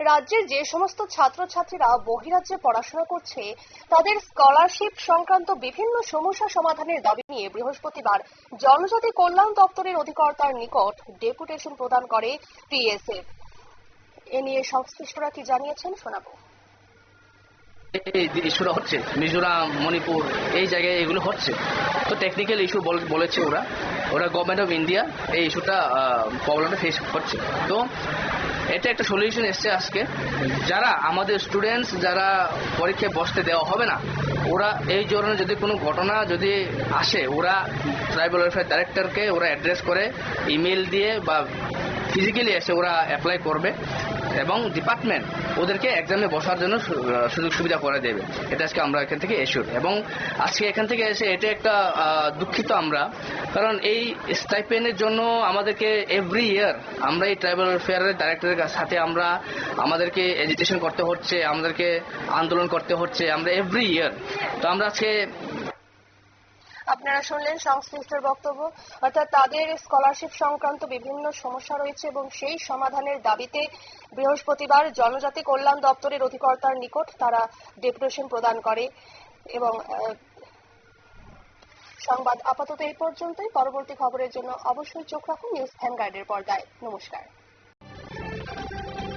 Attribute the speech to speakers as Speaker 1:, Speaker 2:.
Speaker 1: রাজ্যের যে সমস্ত ছাত্রছাত্রীরা বহিরাজ্যে পড়াশোনা করছে, তাদের স্কলারশিপ সংক্রান্ত বিভিন্ন সমস্যা সমাধানের দাবি নিয়ে বৃহস্পতিবার জনজাতি কল্যাণ দপ্তরের অধিকর্তার নিকট ডেপুটেশন প্রদান করে পিএসএফ এ নিয়ে সংশ্লিষ্টরা কি জানিয়েছেন শোনাবো।
Speaker 2: এই ইস্যুটা হচ্ছে, মিজোরাম, মণিপুর, এই জায়গায় এগুলো হচ্ছে। তো টেকনিক্যাল ইস্যু বলেছে ওরা। ওরা গভর্নমেন্ট অফ ইন্ডিয়া এই ইস্যুটা প্রবলেমটা ফেস করছে। তো এটা একটা সলিউশন এসছে আজকে। যারা আমাদের স্টুডেন্টস যারা পরীক্ষায় বসতে দেওয়া হবে না, ওরা এই ধরনের যদি কোনো ঘটনা যদি আসে, ওরা ট্রাইবাল ওয়েলফেয়ার ডাইরেক্টরকে ওরা অ্যাড্রেস করে ইমেল দিয়ে বা ফিজিক্যালি এসে ওরা অ্যাপ্লাই করবে এবং ডিপার্টমেন্ট ওদেরকে এক্সামে বসার জন্য সুযোগ সুবিধা করে দেবে। এটা আজকে আমরা এখান থেকে এসুর এবং আজকে এখান থেকে এসে এটা একটা দুঃখিত আমরা। কারণ এই স্টাইপেনের জন্য আমাদেরকে এভরি ইয়ার আমরা এই ট্রাইবাল ওয়েলফেয়ারের ডাইরেক্টরের সাথে আমরা আমাদেরকে এজিটেশন করতে হচ্ছে, আমাদেরকে আন্দোলন করতে হচ্ছে, আমরা এভরি ইয়ার তো আমরা আজকে
Speaker 1: আপনারা শুনলেন সংশ্লিষ্টর বক্তব্য। অর্থাৎ তাদের স্কলারশিপ সংক্রান্ত বিভিন্ন সমস্যা রয়েছে এবং সেই সমাধানের দাবিতে বৃহস্পতিবার জনজাতি কল্যাণ দপ্তরের অধিকর্তার নিকট তারা ডেপুটেশন প্রদান করে এবং সংবাদ আপাতত এই পর্যন্তই। পরবর্তী খবরের জন্য অবশ্যই চোখ রাখুন নিউজ ভ্যানগার্ডের পর্দায়। নমস্কার।